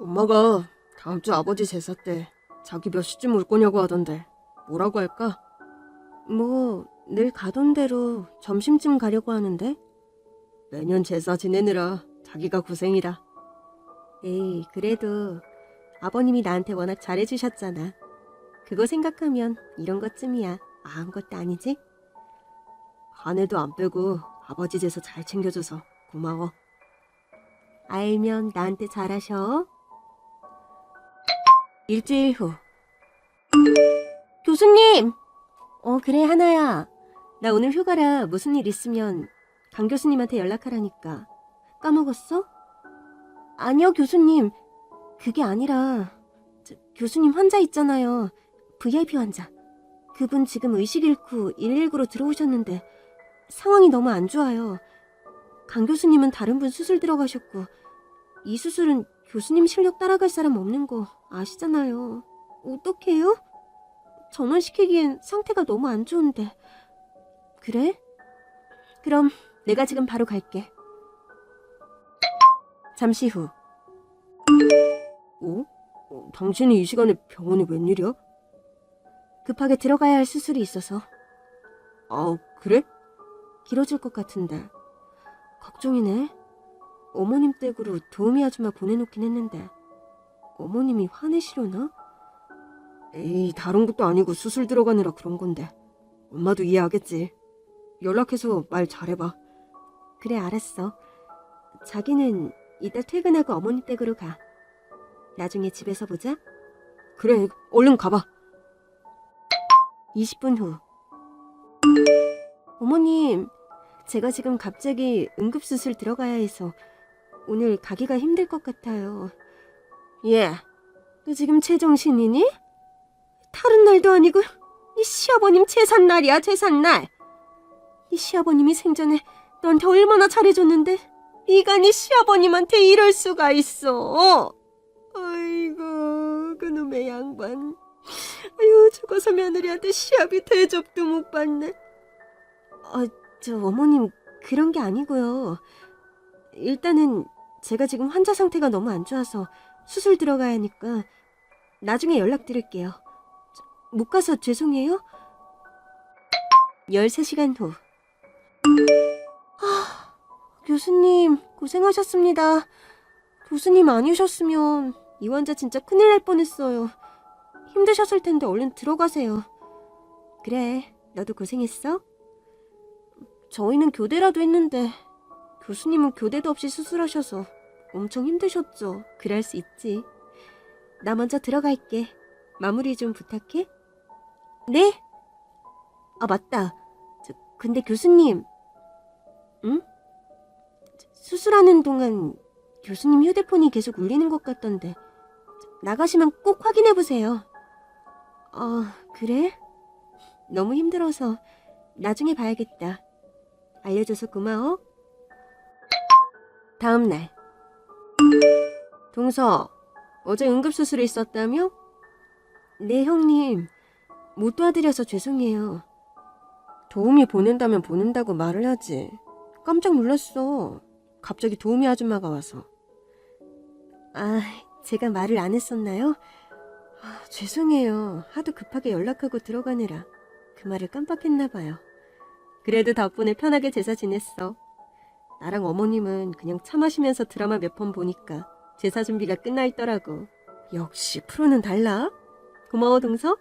엄마가 다음 주 아버지 제사 때 자기 몇 시쯤 올 거냐고 하던데 뭐라고 할까? 뭐 늘 가던 대로 점심쯤 가려고 하는데 매년 제사 지내느라 자기가 고생이다. 에이 그래도 아버님이 나한테 워낙 잘해주셨잖아. 그거 생각하면 이런 것쯤이야 아무것도 아니지? 한 해도 안 빼고 아버지 제사 잘 챙겨줘서 고마워. 알면 나한테 잘하셔. 일주일 후. 교수님! 어, 그래, 하나야. 나 오늘 휴가라 무슨 일 있으면 강 교수님한테 연락하라니까. 까먹었어? 아니요, 교수님. 그게 아니라, 저, 교수님 환자 있잖아요. VIP 환자. 그분 지금 의식 잃고 119로 들어오셨는데 상황이 너무 안 좋아요. 강 교수님은 다른 분 수술 들어가셨고 이 수술은 교수님 실력 따라갈 사람 없는 거 아시잖아요. 어떡해요? 전원시키기엔 상태가 너무 안 좋은데. 그래? 그럼 내가 지금 바로 갈게. 잠시 후. 어? 어, 당신이 이 시간에 병원에 웬일이야? 급하게 들어가야 할 수술이 있어서. 아, 그래? 길어질 것 같은데. 걱정이네. 어머님 댁으로 도우미 아줌마 보내놓긴 했는데 어머님이 화내시려나? 에이 다른 것도 아니고 수술 들어가느라 그런 건데 엄마도 이해하겠지. 연락해서 말 잘해봐. 그래 알았어. 자기는 이따 퇴근하고 어머니 댁으로 가. 나중에 집에서 보자. 그래 얼른 가봐. 20분 후. 어머님, 제가 지금 갑자기 응급수술 들어가야 해서 오늘 가기가 힘들 것 같아요. 예. 너 지금 제정신이니? 다른 날도 아니고 네 시아버님 제삿날이야 제삿날. 네 시아버님이 생전에 너한테 얼마나 잘해줬는데 네가 네 시아버님한테 이럴 수가 있어. 아이고 그놈의 양반. 아유 죽어서 며느리한테 시아비 대접도 못 받네. 아, 저 어머님 그런 게 아니고요. 일단은 제가 지금 환자 상태가 너무 안 좋아서 수술 들어가야 하니까 나중에 연락드릴게요. 저, 못 가서 죄송해요. 13시간 후. 아, 교수님 고생하셨습니다. 교수님 아니셨으면 이 환자 진짜 큰일 날 뻔했어요. 힘드셨을 텐데 얼른 들어가세요. 그래, 너도 고생했어? 저희는 교대라도 했는데 교수님은 교대도 없이 수술하셔서 엄청 힘드셨죠. 그럴 수 있지. 나 먼저 들어갈게. 마무리 좀 부탁해. 네? 아, 맞다. 저, 근데 교수님. 응? 저, 수술하는 동안 교수님 휴대폰이 계속 울리는 것 같던데. 저, 나가시면 꼭 확인해 보세요. 아, 그래? 너무 힘들어서 나중에 봐야겠다. 알려줘서 고마워. 다음 날. 동서, 어제 응급수술이 있었다며? 네, 형님. 못 도와드려서 죄송해요. 도우미 보낸다면 보낸다고 말을 하지. 깜짝 놀랐어. 갑자기 도우미 아줌마가 와서. 아, 제가 말을 안 했었나요? 아, 죄송해요. 하도 급하게 연락하고 들어가느라 그 말을 깜빡했나 봐요. 그래도 덕분에 편하게 제사 지냈어. 나랑 어머님은 그냥 차 마시면서 드라마 몇 번 보니까 제사 준비가 끝나 있더라고. 역시 프로는 달라. 고마워 동서.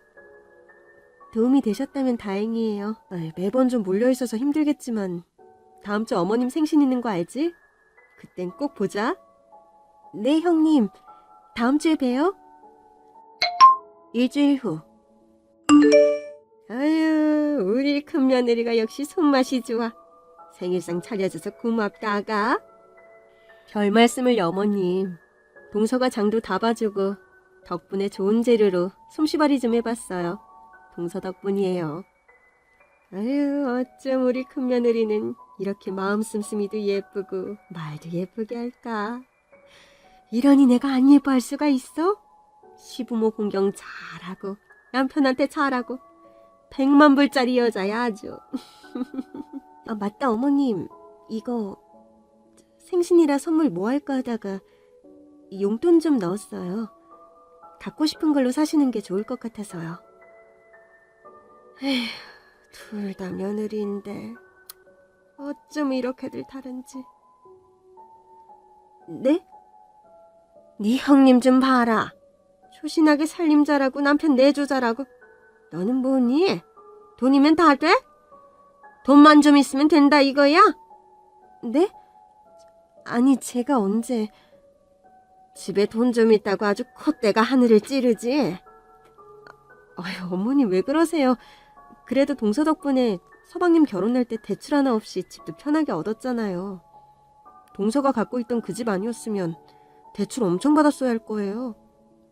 도움이 되셨다면 다행이에요. 아이, 매번 좀 몰려 있어서 힘들겠지만 다음 주 어머님 생신 있는 거 알지? 그땐 꼭 보자. 네 형님. 다음 주에 봬요. 일주일 후. 아유, 우리 큰 며느리가 역시 손맛이 좋아. 생일상 차려줘서 고맙다, 아가. 별 말씀을 어머님. 동서가 장도 다 봐주고 덕분에 좋은 재료로 솜씨발이 좀 해봤어요. 동서 덕분이에요. 아유, 어쩜 우리 큰 며느리는 이렇게 마음 씀씀이도 예쁘고 말도 예쁘게 할까. 이러니 내가 안 예뻐할 수가 있어? 시부모 공경 잘하고 남편한테 잘하고 백만 불짜리 여자야 아주. 아 맞다 어머님 이거 생신이라 선물 뭐 할까 하다가 용돈 좀 넣었어요. 갖고 싶은 걸로 사시는 게 좋을 것 같아서요. 에휴, 둘 다 며느리인데 어쩜 이렇게들 다른지. 네? 네 형님 좀 봐라. 초신하게 살림 잘하고 남편 내조 잘하고 너는 뭐니? 돈이면 다 돼? 돈만 좀 있으면 된다 이거야? 네? 아니 제가 언제 집에 돈 좀 있다고 아주 콧대가 하늘을 찌르지? 어휴, 어머니 왜 그러세요? 그래도 동서 덕분에 서방님 결혼할 때 대출 하나 없이 집도 편하게 얻었잖아요. 동서가 갖고 있던 그 집 아니었으면 대출 엄청 받았어야 할 거예요.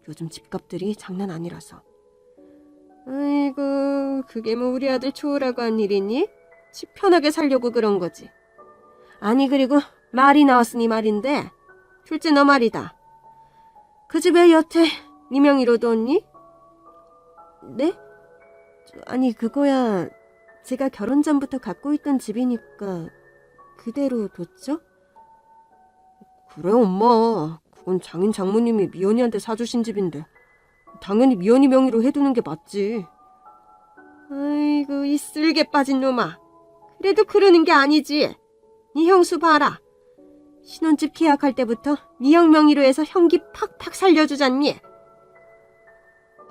요즘 집값들이 장난 아니라서. 아이고, 그게 뭐 우리 아들 좋으라고 한 일이니? 집 편하게 살려고 그런 거지. 아니, 그리고 말이 나왔으니 말인데, 둘째 너 말이다. 그 집에 여태 네 명의로 뒀니? 네? 저, 아니, 그거야 제가 결혼 전부터 갖고 있던 집이니까 그대로 뒀죠? 그래, 엄마. 그건 장인 장모님이 미연이한테 사주신 집인데 당연히 미연이 명의로 해두는 게 맞지. 아이고 이 쓸개 빠진 놈아. 그래도 그러는 게 아니지. 네 형수 봐라. 신혼집 계약할 때부터 네형 명의로 해서 형기 팍팍 살려주잖니.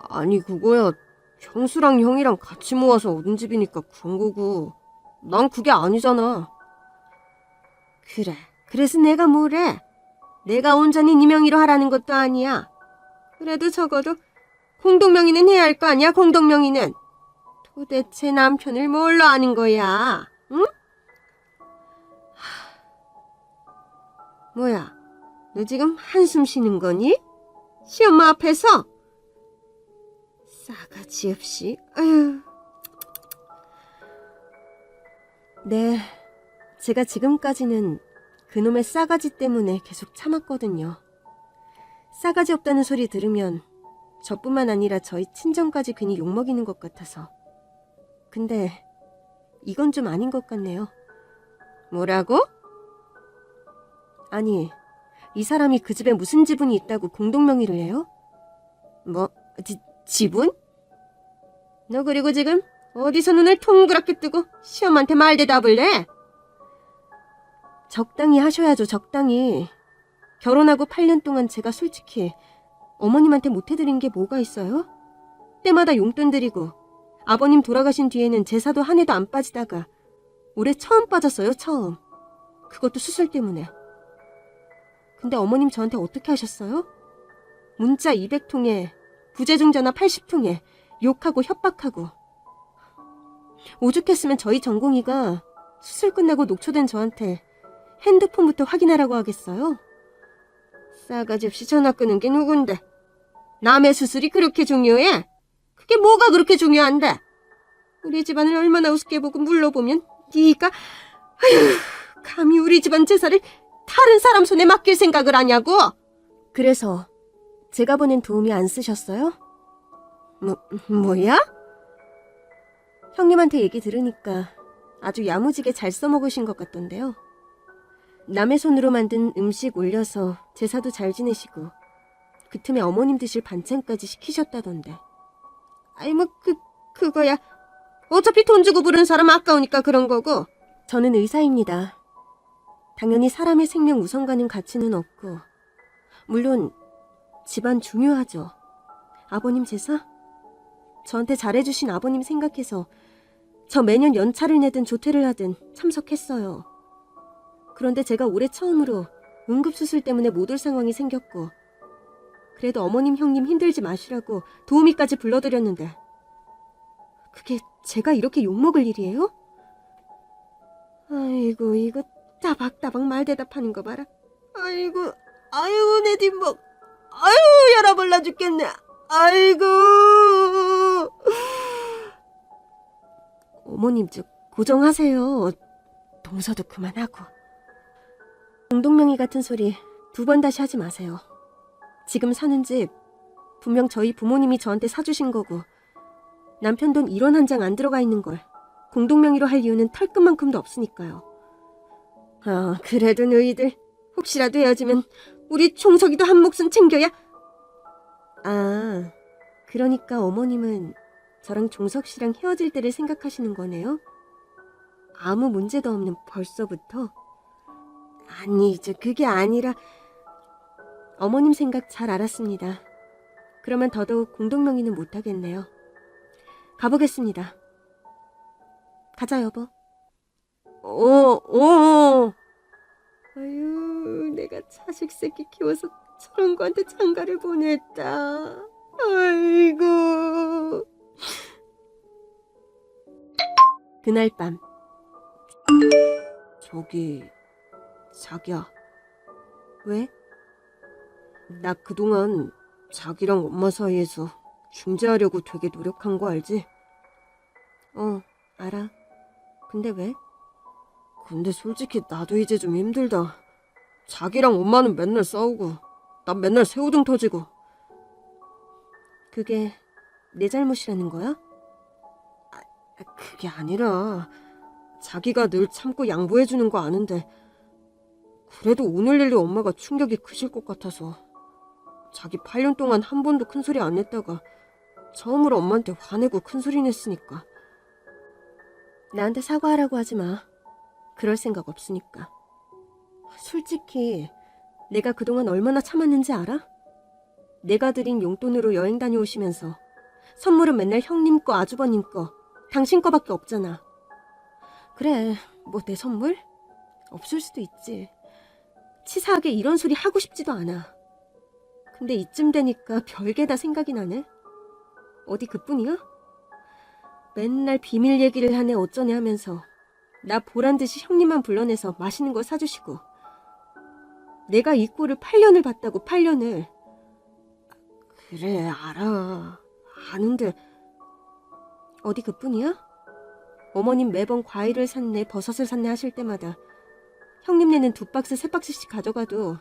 아니 그거야 형수랑 형이랑 같이 모아서 얻은 집이니까 그런 거고 난 그게 아니잖아. 그래. 그래서 내가 뭐래? 내가 온전히 네 명의로 하라는 것도 아니야. 그래도 적어도 공동명의는 해야 할 거 아니야, 공동명의는. 도대체 남편을 뭘로 아는 거야, 응? 하... 뭐야, 너 지금 한숨 쉬는 거니? 시엄마 앞에서? 싸가지 없이, 아휴. 네, 제가 지금까지는 그놈의 싸가지 때문에 계속 참았거든요. 싸가지 없다는 소리 들으면 저뿐만 아니라 저희 친정까지 괜히 욕먹이는 것 같아서. 근데 이건 좀 아닌 것 같네요. 뭐라고? 아니, 이 사람이 그 집에 무슨 지분이 있다고 공동명의를 해요? 뭐, 지, 지분? 너 그리고 지금 어디서 눈을 통그랗게 뜨고 시험한테 말 대답을 해? 적당히 하셔야죠, 적당히. 결혼하고 8년 동안 제가 솔직히 어머님한테 못해드린 게 뭐가 있어요? 때마다 용돈 드리고 아버님 돌아가신 뒤에는 제사도 한 해도 안 빠지다가 올해 처음 빠졌어요, 처음. 그것도 수술 때문에. 근데 어머님 저한테 어떻게 하셨어요? 문자 200통에 부재중 전화 80통에 욕하고 협박하고 오죽했으면 저희 전공이가 수술 끝나고 녹초된 저한테 핸드폰부터 확인하라고 하겠어요? 싸가지 없이 전화 끄는 게 누군데? 남의 수술이 그렇게 중요해? 그게 뭐가 그렇게 중요한데? 우리 집안을 얼마나 우습게 보고 물러보면 네가 아휴 감히 우리 집안 제사를 다른 사람 손에 맡길 생각을 하냐고? 그래서 제가 보낸 도움이 안 쓰셨어요? 뭐 뭐야? 형님한테 얘기 들으니까 아주 야무지게 잘 써먹으신 것 같던데요. 남의 손으로 만든 음식 올려서 제사도 잘 지내시고 그 틈에 어머님 드실 반찬까지 시키셨다던데. 아이 뭐 그 그거야. 어차피 돈 주고 부른 사람 아까우니까 그런 거고. 저는 의사입니다. 당연히 사람의 생명 우선 가는 가치는 없고 물론 집안 중요하죠. 아버님 제사? 저한테 잘해주신 아버님 생각해서 저 매년 연차를 내든 조퇴를 하든 참석했어요. 그런데 제가 올해 처음으로 응급수술 때문에 못 올 상황이 생겼고, 그래도 어머님, 형님 힘들지 마시라고 도우미까지 불러드렸는데, 그게 제가 이렇게 욕먹을 일이에요? 아이고, 이거 따박따박 말 대답하는 거 봐라. 아이고, 아이고, 내 뒷목. 아이고, 열어볼라 죽겠네. 아이고. 어머님, 저 고정하세요. 동서도 그만하고. 공동명의 같은 소리 두 번 다시 하지 마세요. 지금 사는 집 분명 저희 부모님이 저한테 사주신 거고 남편 돈 1원 한 장 안 들어가 있는 걸 공동명의로 할 이유는 털끝만큼도 없으니까요. 아, 그래도 너희들 혹시라도 헤어지면 우리 종석이도 한 몫은 챙겨야. 아, 그러니까 어머님은 저랑 종석 씨랑 헤어질 때를 생각하시는 거네요? 아무 문제도 없는 벌써부터? 아니, 저 그게 아니라 어머님 생각 잘 알았습니다. 그러면 더더욱 공동명의는 못하겠네요. 가보겠습니다. 가자, 여보. 어, 어. 아유, 내가 자식 새끼 키워서 저런 거한테 장가를 보냈다. 아이고. 그날 밤. 저기, 자기야. 왜? 나 그동안 자기랑 엄마 사이에서 중재하려고 되게 노력한 거 알지? 어, 알아. 근데 왜? 근데 솔직히 나도 이제 좀 힘들다. 자기랑 엄마는 맨날 싸우고, 난 맨날 새우등 터지고. 그게 내 잘못이라는 거야? 아, 그게 아니라, 자기가 늘 참고 양보해주는 거 아는데, 그래도 오늘 일로 엄마가 충격이 크실 것 같아서, 자기 8년 동안 한 번도 큰 소리 안 냈다가, 처음으로 엄마한테 화내고 큰 소리 냈으니까. 나한테 사과하라고 하지 마. 그럴 생각 없으니까. 솔직히 내가 그동안 얼마나 참았는지 알아? 내가 드린 용돈으로 여행 다녀오시면서 선물은 맨날 형님 거, 아주버님 거, 당신 거밖에 없잖아. 그래, 뭐 내 선물? 없을 수도 있지. 치사하게 이런 소리 하고 싶지도 않아. 근데 이쯤 되니까 별게 다 생각이 나네. 어디 그뿐이야? 맨날 비밀 얘기를 하네 어쩌네 하면서 나 보란 듯이 형님만 불러내서 맛있는 거 사주시고 내가 이 꼴을 8년을 봤다고 8년을 그래 알아 아는데 어디 그뿐이야? 어머님 매번 과일을 샀네 버섯을 샀네 하실 때마다 형님네는 두 박스 세 박스씩 가져가도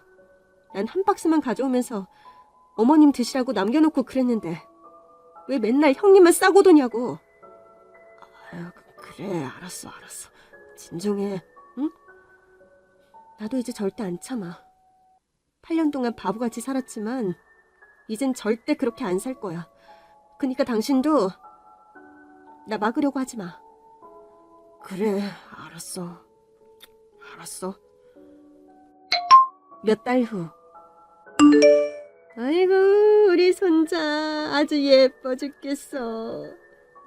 난 한 박스만 가져오면서 어머님 드시라고 남겨놓고 그랬는데 왜 맨날 형님만 싸고 도냐고 아유, 그래 알았어 알았어 진정해, 응? 나도 이제 절대 안 참아. 8년 동안 바보같이 살았지만, 이젠 절대 그렇게 안 살 거야. 그니까 당신도, 나 막으려고 하지 마. 그래, 알았어. 알았어. 몇 달 후. 아이고, 우리 손자 아주 예뻐 죽겠어.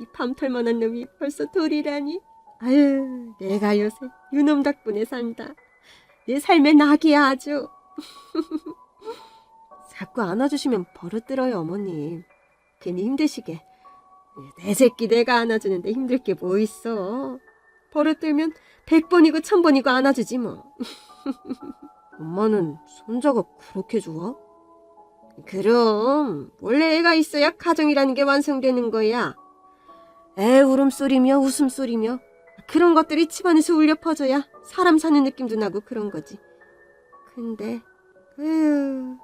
이 밤털만한 놈이 벌써 돌이라니. 아유, 내가 요새 유놈 덕분에 산다. 내 삶의 낙이야, 아주. 자꾸 안아주시면 버릇들어요, 어머님. 괜히 힘드시게. 내 새끼 내가 안아주는데 힘들 게 뭐 있어. 버릇들면 백 번이고 천 번이고 안아주지 뭐. 엄마는 손자가 그렇게 좋아? 그럼 원래 애가 있어야 가정이라는 게 완성되는 거야. 애 울음소리며 웃음소리며 그런 것들이 집안에서 울려 퍼져야 사람 사는 느낌도 나고 그런 거지. 근데, 에휴,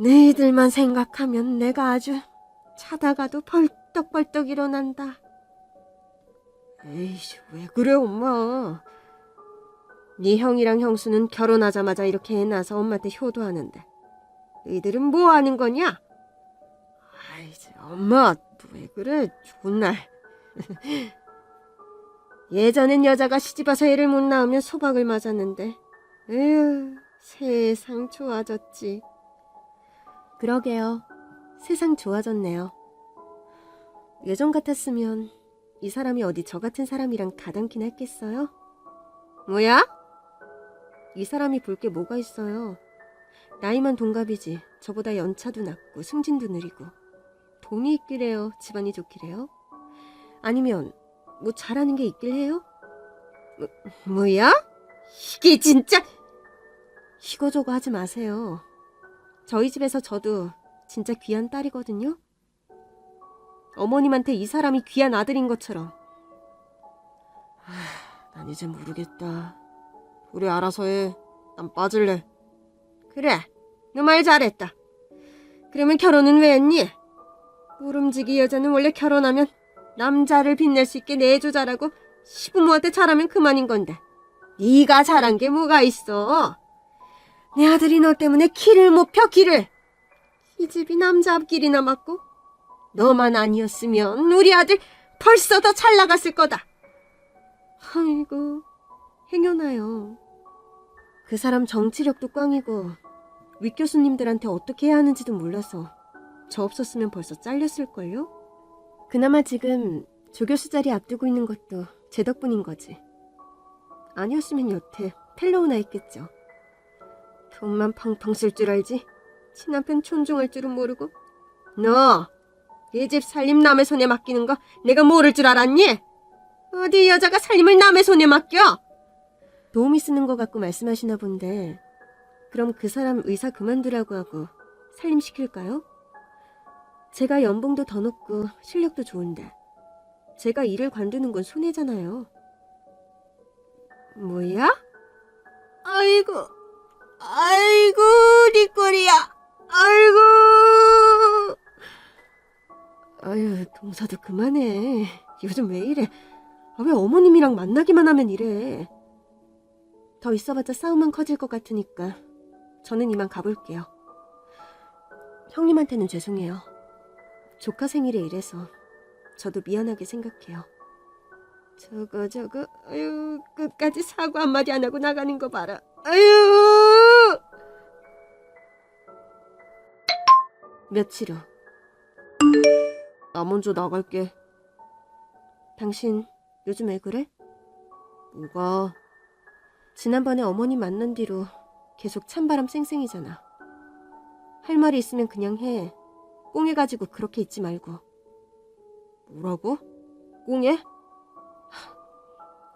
너희들만 생각하면 내가 아주 자다가도 벌떡벌떡 일어난다. 에이씨, 왜 그래, 엄마? 네 형이랑 형수는 결혼하자마자 이렇게 애 낳아서 엄마한테 효도하는데 너희들은 뭐 하는 거냐? 아이, 엄마, 왜 그래, 좋은 날. 예전엔 여자가 시집와서 애를 못 낳으면 소박을 맞았는데, 에휴, 세상 좋아졌지. 그러게요. 세상 좋아졌네요. 예전 같았으면 이 사람이 어디 저 같은 사람이랑 가당키나 했겠어요? 뭐야? 이 사람이 볼 게 뭐가 있어요. 나이만 동갑이지. 저보다 연차도 낮고 승진도 느리고. 돈이 있기래요. 집안이 좋기래요. 아니면 뭐 잘하는 게 있길 해요? 뭐, 뭐야? 이게 진짜 이거저거 하지 마세요. 저희 집에서 저도 진짜 귀한 딸이거든요. 어머님한테 이 사람이 귀한 아들인 것처럼. 하, 난 이제 모르겠다. 우리 알아서 해. 난 빠질래. 그래, 너 말 잘했다. 그러면 결혼은 왜 했니? 모름지기 여자는 원래 결혼하면 남자를 빛낼 수 있게 내조자라고 시부모한테 잘하면 그만인 건데 네가 잘한 게 뭐가 있어? 내 아들이 너 때문에 길을 못 펴, 길을. 이 집이 남자 앞길이나 맞고 너만 아니었으면 우리 아들 벌써 더 잘 나갔을 거다. 아이고, 행여나요. 그 사람 정치력도 꽝이고 윗 교수님들한테 어떻게 해야 하는지도 몰라서 저 없었으면 벌써 잘렸을걸요? 그나마 지금 조 교수 자리 앞두고 있는 것도 제 덕분인 거지. 아니었으면 여태 펠로우나 했겠죠. 돈만 펑펑 쓸 줄 알지? 친남편 촌종할 줄은 모르고. 너! 이 집 살림 남의 손에 맡기는 거 내가 모를 줄 알았니? 어디 여자가 살림을 남의 손에 맡겨? 도움이 쓰는 것 같고 말씀하시나 본데 그럼 그 사람 의사 그만두라고 하고 살림시킬까요? 제가 연봉도 더 높고 실력도 좋은데 제가 일을 관두는 건 손해잖아요. 뭐야? 아이고, 아이고, 네 꼴이야. 아이고. 아유, 동사도 그만해. 요즘 왜 이래? 아, 왜 어머님이랑 만나기만 하면 이래? 더 있어봤자 싸움만 커질 것 같으니까 저는 이만 가볼게요. 형님한테는 죄송해요. 조카 생일에 이래서 저도 미안하게 생각해요. 저거 저거 아유 끝까지 사과 한마디 안 하고 나가는 거 봐라. 아유 며칠 후. 나 먼저 나갈게. 당신 요즘 왜 그래? 뭐가? 지난번에 어머니 만난 뒤로 계속 찬바람 쌩쌩이잖아. 할 말이 있으면 그냥 해. 꽁해가지고 그렇게 있지 말고. 뭐라고? 꽁해? 하,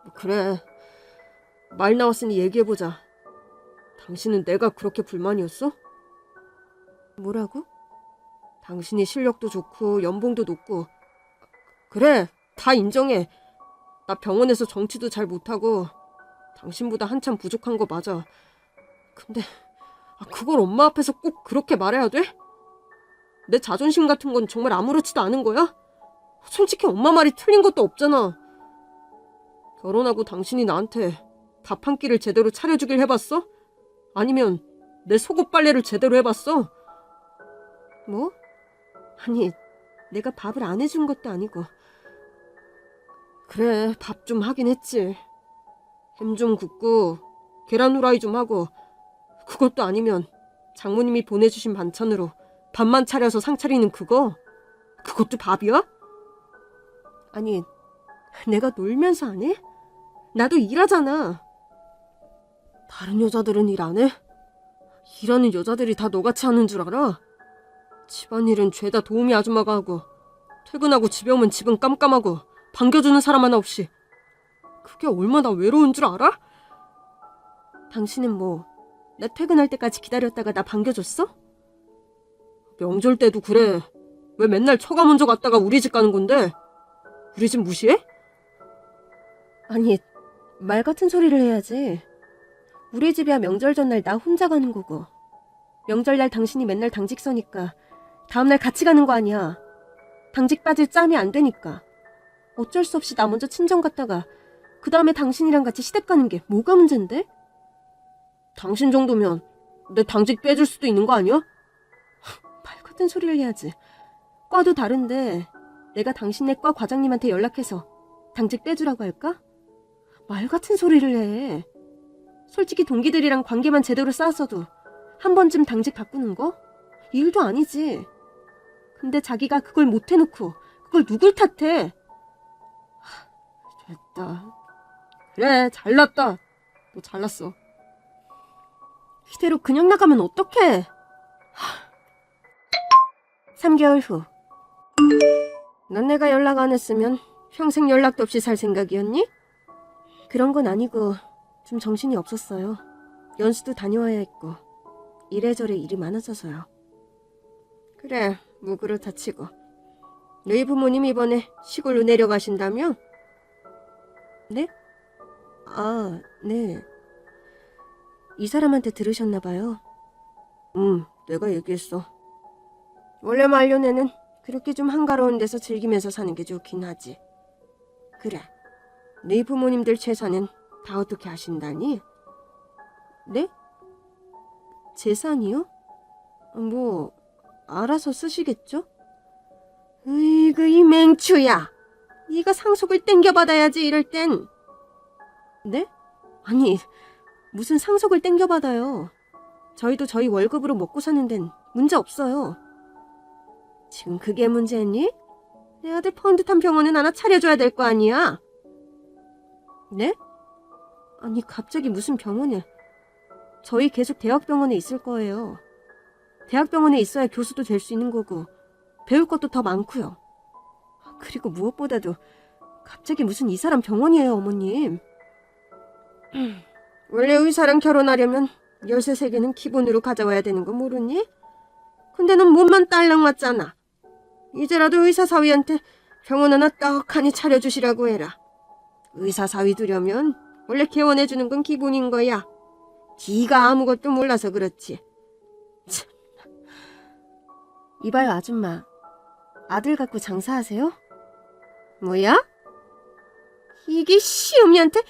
뭐 그래. 말 나왔으니 얘기해보자. 당신은 내가 그렇게 불만이었어? 뭐라고? 당신이 실력도 좋고 연봉도 높고 그래 다 인정해 나 병원에서 정치도 잘 못하고 당신보다 한참 부족한 거 맞아 근데 아, 그걸 엄마 앞에서 꼭 그렇게 말해야 돼? 내 자존심 같은 건 정말 아무렇지도 않은 거야? 솔직히 엄마 말이 틀린 것도 없잖아 결혼하고 당신이 나한테 밥 한 끼를 제대로 차려주길 해봤어? 아니면 내 속옷 빨래를 제대로 해봤어? 뭐? 아니, 내가 밥을 안 해준 것도 아니고. 그래, 밥 좀 하긴 했지. 햄 좀 굽고, 계란 후라이 좀 하고, 그것도 아니면 장모님이 보내주신 반찬으로 밥만 차려서 상 차리는 그거? 그것도 밥이야? 아니, 내가 놀면서 안 해? 나도 일하잖아. 다른 여자들은 일 안 해? 일하는 여자들이 다 너같이 하는 줄 알아? 집안일은 죄다 도우미 아줌마가 하고 퇴근하고 집에 오면 집은 깜깜하고 반겨주는 사람 하나 없이 그게 얼마나 외로운 줄 알아? 당신은 뭐 나 퇴근할 때까지 기다렸다가 나 반겨줬어? 명절 때도 그래 왜 맨날 처가 먼저 갔다가 우리 집 가는 건데 우리 집 무시해? 아니 말 같은 소리를 해야지 우리 집이야 명절 전날 나 혼자 가는 거고 명절날 당신이 맨날 당직 서니까 다음날 같이 가는 거 아니야. 당직 빠질 짬이 안 되니까. 어쩔 수 없이 나 먼저 친정 갔다가 그 다음에 당신이랑 같이 시댁 가는 게 뭐가 문제인데? 당신 정도면 내 당직 빼줄 수도 있는 거 아니야? 말 같은 소리를 해야지. 과도 다른데 내가 당신네 과 과장님한테 연락해서 당직 빼주라고 할까? 말 같은 소리를 해. 솔직히 동기들이랑 관계만 제대로 쌓았어도 한 번쯤 당직 바꾸는 거? 일도 아니지. 근데 자기가 그걸 못 해놓고 그걸 누굴 탓해? 하, 됐다. 그래, 잘났다. 너 잘났어. 이대로 그냥 나가면 어떡해? 하. 3개월 후. 넌 내가 연락 안 했으면 평생 연락도 없이 살 생각이었니? 그런 건 아니고 좀 정신이 없었어요. 연수도 다녀와야 했고 이래저래 일이 많아져서요. 그래, 무그로 다치고. 너희 부모님 이번에 시골로 내려가신다며? 네? 아, 네. 이 사람한테 들으셨나 봐요. 응, 내가 얘기했어. 원래 말년에는 그렇게 좀 한가로운 데서 즐기면서 사는 게 좋긴 하지. 그래. 네 부모님들 최선은 다 어떻게 하신다니? 네? 재산이요? 뭐, 알아서 쓰시겠죠? 으이그, 이 맹추야! 네가 상속을 땡겨받아야지, 이럴 땐! 네? 아니, 무슨 상속을 땡겨받아요. 저희도 저희 월급으로 먹고 사는 데는 문제 없어요. 지금 그게 문제니? 내 아들 펀드탄 병원은 하나 차려줘야 될 거 아니야? 네? 아니, 갑자기 무슨 병원을. 저희 계속 대학병원에 있을 거예요. 대학병원에 있어야 교수도 될 수 있는 거고, 배울 것도 더 많고요. 그리고 무엇보다도, 갑자기 무슨 이 사람 병원이에요, 어머님. 원래 의사랑 결혼하려면 열쇠 세 개는 기본으로 가져와야 되는 거 모르니? 근데 넌 몸만 딸랑 맞잖아. 이제라도 의사 사위한테 병원 하나 떡하니 차려주시라고 해라. 의사 사위 두려면 원래 개원해주는 건 기본인 거야. 네가 아무것도 몰라서 그렇지. 참. 이봐요 아줌마. 아들 갖고 장사하세요? 뭐야? 이게 시어미한테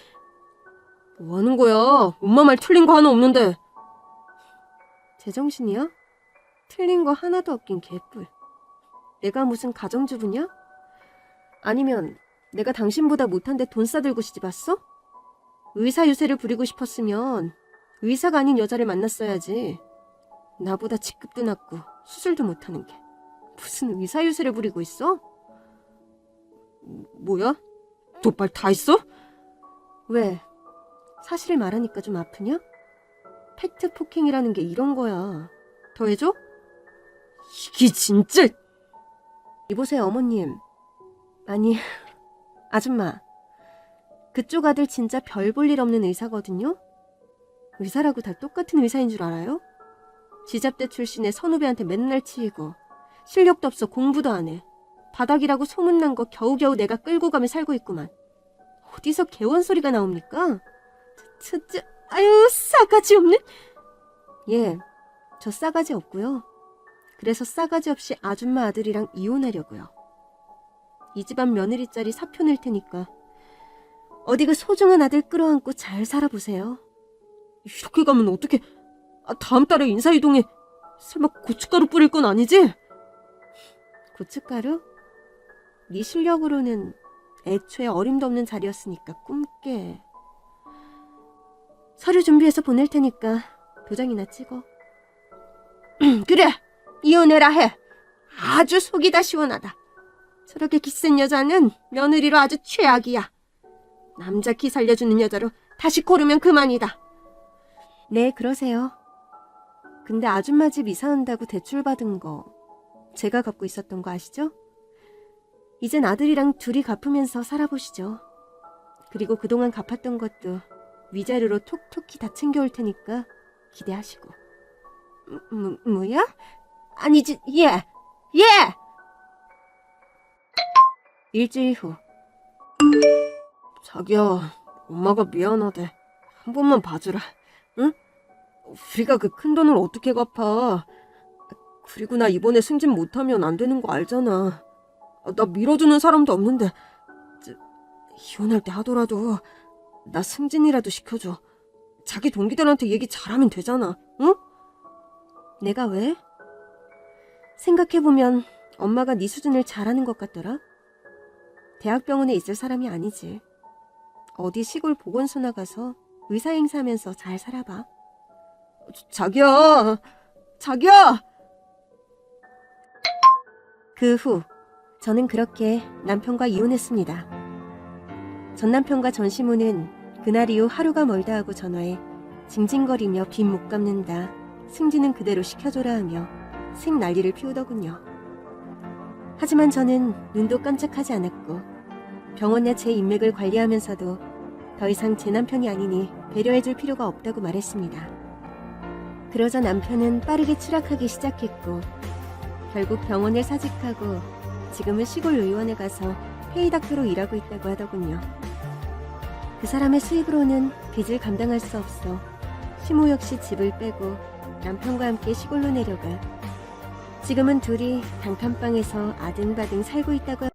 뭐 하는 거야? 엄마 말 틀린 거 하나 없는데. 제정신이야? 틀린 거 하나도 없긴 개뿔. 내가 무슨 가정주부냐? 아니면 내가 당신보다 못한데 돈 싸들고 시집 왔어? 의사 유세를 부리고 싶었으면 의사가 아닌 여자를 만났어야지. 나보다 직급도 낮고 수술도 못하는 게 무슨 의사 유세를 부리고 있어? 뭐야? 도빨 다 있어? 왜? 사실을 말하니까 좀 아프냐? 팩트 폭행이라는 게 이런 거야. 더 해줘? 이게 진짜... 이보세요, 어머님. 아니, 아줌마. 그쪽 아들 진짜 별 볼 일 없는 의사거든요? 의사라고 다 똑같은 의사인 줄 알아요? 지잡대 출신의 선후배한테 맨날 치이고 실력도 없어 공부도 안 해. 바닥이라고 소문난 거 겨우겨우 내가 끌고 가며 살고 있구만. 어디서 개원 소리가 나옵니까? 저, 저, 아유, 싸가지 없는? 예, 저 싸가지 없고요. 그래서 싸가지 없이 아줌마 아들이랑 이혼하려고요. 이 집안 며느리 자리 사표 낼 테니까 어디 그 소중한 아들 끌어안고 잘 살아보세요. 이렇게 가면 어떻게 아, 다음 달에 인사이동에 설마 고춧가루 뿌릴 건 아니지? 고춧가루? 네 실력으로는 애초에 어림도 없는 자리였으니까 꿈깨. 서류 준비해서 보낼 테니까 도장이나 찍어. 그래, 이혼해라 해. 아주 속이 다 시원하다. 저렇게 기센 여자는 며느리로 아주 최악이야. 남자 기 살려주는 여자로 다시 고르면 그만이다. 네, 그러세요. 근데 아줌마 집 이사 온다고 대출 받은 거 제가 갖고 있었던 거 아시죠? 이젠 아들이랑 둘이 갚으면서 살아보시죠. 그리고 그동안 갚았던 것도 위자료로 톡톡히 다 챙겨올 테니까 기대하시고. 뭐, 뭐야? 아니지, 예, 예! 일주일 후. 자기야, 엄마가 미안하대. 한 번만 봐주라, 응? 우리가 그 큰 돈을 어떻게 갚아. 그리고 나 이번에 승진 못하면 안 되는 거 알잖아. 아, 나 밀어주는 사람도 없는데. 저, 이혼할 때 하더라도 나 승진이라도 시켜줘. 자기 동기들한테 얘기 잘하면 되잖아, 응? 내가 왜? 생각해보면 엄마가 네 수준을 잘하는 것 같더라. 대학병원에 있을 사람이 아니지. 어디 시골 보건소 나가서 의사 행사하면서 잘 살아봐. 자기야, 자기야! 그 후, 저는 그렇게 남편과 이혼했습니다. 전 남편과 전시모는 그날 이후 하루가 멀다 하고 전화해 징징거리며 빚 못 갚는다. 승진은 그대로 시켜줘라 하며 생 난리를 피우더군요. 하지만 저는 눈도 깜짝하지 않았고 병원 내 제 인맥을 관리하면서도 더 이상 제 남편이 아니니 배려해줄 필요가 없다고 말했습니다. 그러자 남편은 빠르게 추락하기 시작했고 결국 병원을 사직하고 지금은 시골 의원에 가서 페이닥터로 일하고 있다고 하더군요. 그 사람의 수입으로는 빚을 감당할 수 없어 시모 역시 집을 빼고 남편과 함께 시골로 내려가. 지금은 둘이 단칸방에서 아등바등 살고 있다고